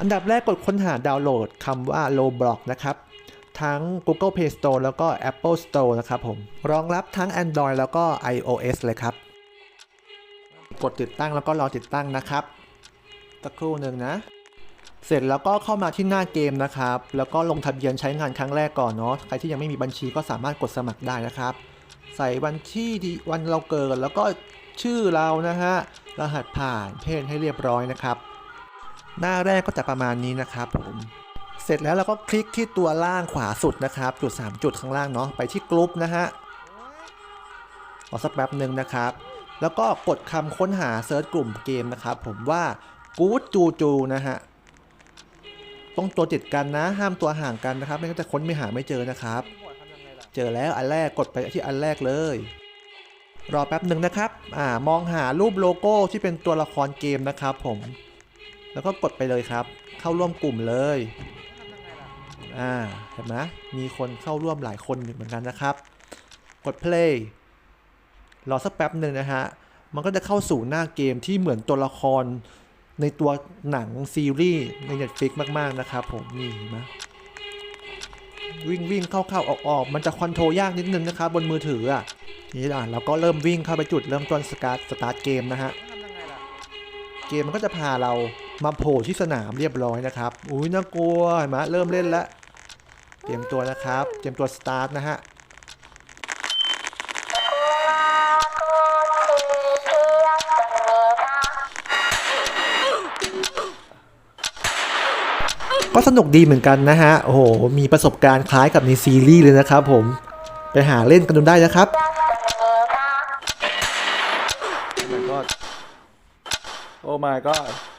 อันดับแรกกดค้นหาดาวน์โหลดคำว่า Roblox นะครับทั้ง Google Play Store แล้วก็ Apple Store นะครับผม รองรับทั้ง Android แล้วก็ iOS เลยครับ กดติดตั้งแล้วก็รอติดตั้งนะครับสักครู่หนึ่งนะ เสร็จแล้วก็เข้ามาที่หน้าเกมนะครับ แล้วก็ลงทะเบียนใช้งานครั้งแรกก่อนเนาะ ใครที่ยังไม่มีบัญชีก็สามารถกดสมัครได้นะครับ ใส่วันที่ที่วันเราเกิดแล้วก็ชื่อเรานะฮะ รหัสผ่านเพศให้เรียบร้อยนะครับ หน้าแรกก็จะประมาณนี้นะครับผมเสร็จแล้วเราก็คลิกที่ตัวล่างขวาสุดนะครับ จุด 3 จุดข้างล่างเนาะไปที่กรุ๊ปนะฮะรอสักแป๊บหนึ่งนะครับ แล้วก็กดคำค้นหาเซิร์ชกลุ่มเกมนะครับผมว่ากู๊ดจูจูนะฮะต้องตัวติดกันนะ ห้ามตัวห่างกันนะครับ ไม่งั้นจะค้นไม่หาไม่เจอนะครับ เจอแล้วอันแรกกดไปที่อันแรกเลย รอแป๊บหนึ่งนะครับอ่ามองหารูปโลโก้ที่เป็นตัวละครเกมนะครับผม แล้วก็กดไปเลยครับ เข้าร่วมกลุ่มเลยอ่าเห็นไหมมีคนเข้าร่วมหลายคนเหมือนกันนะครับ กด play รอสักแป๊บหนึ่งนะฮะ มันก็จะเข้าสู่หน้าเกมที่เหมือนตัวละครในตัวหนังซีรีส์ใน Netflix มาก ๆ นะครับผมนี่เห็นไหมวิ่งวิ่งเข้าเข้าออกออกมันจะคอนโทรลยากนิดนึงนะครับ บนมือถืออะนี้อะเราก็เริ่มวิ่งเข้าไปจุดเริ่มต้นสตาร์ทสตาร์ทเกมนะฮะ เกมมันก็จะพาเรา มาโผล่ที่สนามเรียบร้อยนะครับ อุ้ยน่ากลัวเห็นไหมเริ่มเล่นแล้วเตรียมตัวนะครับ เตรียมตัวสตาร์ทนะฮะก็สนุกดีเหมือนกันนะฮะ โอ้โห มีประสบการณ์คล้ายกับในซีรีส์เลยนะครับผม ไปหาเล่นกันดูได้นะครับโอ้ my god「